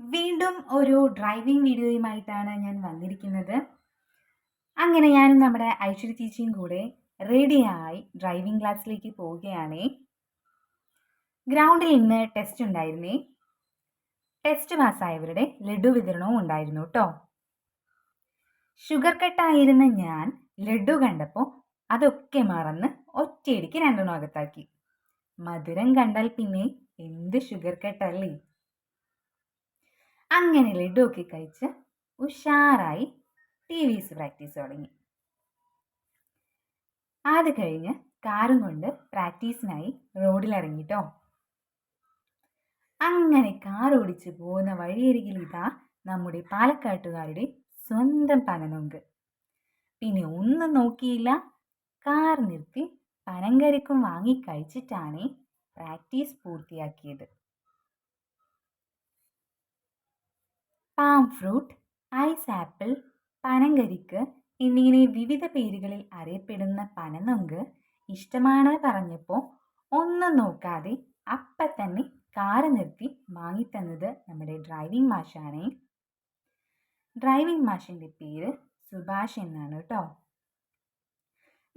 വീണ്ടും ഒരു ഡ്രൈവിംഗ് വീഡിയോയുമായിട്ടാണ് ഞാൻ വന്നിരിക്കുന്നത്. അങ്ങനെ ഞാനും നമ്മുടെ ഐശ്വര്യ ചേച്ചിയും കൂടെ റെഡിയായി ഡ്രൈവിംഗ് ക്ലാസ്സിലേക്ക് പോവുകയാണേ. ഗ്രൗണ്ടിൽ ഇന്ന് ടെസ്റ്റ് ഉണ്ടായിരുന്നേ. ടെസ്റ്റ് പാസ്സായവരുടെ ലഡു വിതരണവും ഉണ്ടായിരുന്നു കേട്ടോ ഷുഗർ കട്ടായിരുന്ന ഞാൻ ലഡു കണ്ടപ്പോൾ അതൊക്കെ മറന്ന് ഒറ്റയടിക്ക് രണ്ടെണ്ണം അകത്താക്കി. മധുരം കണ്ടാൽ പിന്നെ എന്ത് ഷുഗർ കട്ടല്ലേ അങ്ങനെ ലഡു ഒക്കെ കഴിച്ച് ഉഷാറായി ടി വിസ് പ്രാക്ടീസ് തുടങ്ങി. അത് കഴിഞ്ഞ് കാറും കൊണ്ട് പ്രാക്ടീസിനായി റോഡിലിറങ്ങിട്ടോ. അങ്ങനെ കാർ ഓടിച്ച് പോകുന്ന വഴിയരികിൽ ഇതാ നമ്മുടെ പാലക്കാട്ടുകാരുടെ സ്വന്തം പനനൊങ്ക്. പിന്നെ ഒന്നും നോക്കിയില്ല. കാർ നിർത്തി പനങ്കരിക്കും വാങ്ങി കഴിച്ചിട്ടാണ് പ്രാക്ടീസ് പൂർത്തിയാക്കിയത്. പാം ഫ്രൂട്ട് ഐസ് ആപ്പിൾ പനങ്കരിക്ക് എന്നിങ്ങനെ വിവിധ പേരുകളിൽ അറിയപ്പെടുന്ന പനനുങ്ക് ഇഷ്ടമാണ് പറഞ്ഞപ്പോൾ ഒന്നും നോക്കാതെ അപ്പം തന്നെ കാറ് നിർത്തി വാങ്ങിത്തന്നത് നമ്മുടെ ഡ്രൈവിംഗ് മാഷാണേ. ഡ്രൈവിംഗ് മാഷിന്റെ പേര് സുഭാഷ് എന്നാണ് കേട്ടോ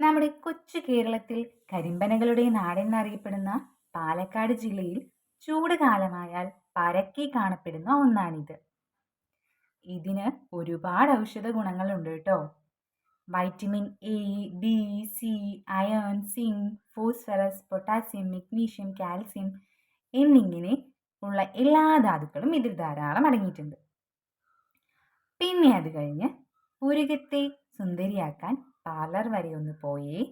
നമ്മുടെ കൊച്ചു കേരളത്തിൽ കരിമ്പനകളുടെ നാടെന്നറിയപ്പെടുന്ന പാലക്കാട് ജില്ലയിൽ ചൂട് കാലമായാൽ പരക്കെ കാണപ്പെടുന്ന ഒന്നാണിത്. ഇതിന് ഒരുപാട് ഔഷധ ഗുണങ്ങളുണ്ട് കേട്ടോ. Vitamin A B C iron zinc phosphorus potassium magnesium calcium എന്നിങ്ങനെ ഉള്ള എല്ലാ ധാതുക്കളും ഇതിൽ ധാരാളം അടങ്ങിയിട്ടുണ്ട്. പിന്നെ അത് കഴിഞ്ഞ് പുരുകത്തെ സുന്ദരിയാക്കാൻ പാർലർ വരെ ഒന്ന് പോയേ.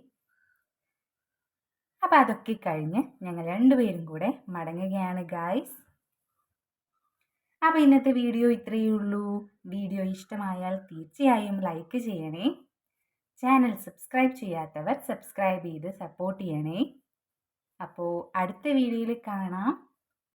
അപ്പം അതൊക്കെ കഴിഞ്ഞ് ഞങ്ങൾ രണ്ടുപേരും കൂടെ മടങ്ങുകയാണ് ഗായ്സ് അപ്പോൾ ഇന്നത്തെ വീഡിയോ ഇത്രയേ ഉള്ളൂ. വീഡിയോ ഇഷ്ടമായാൽ തീർച്ചയായും ലൈക്ക് ചെയ്യണേ. ചാനൽ സബ്സ്ക്രൈബ് ചെയ്യാത്തവർ സബ്സ്ക്രൈബ് ചെയ്ത് സപ്പോർട്ട് ചെയ്യണേ. അപ്പോൾ അടുത്ത വീഡിയോയിൽ കാണാം.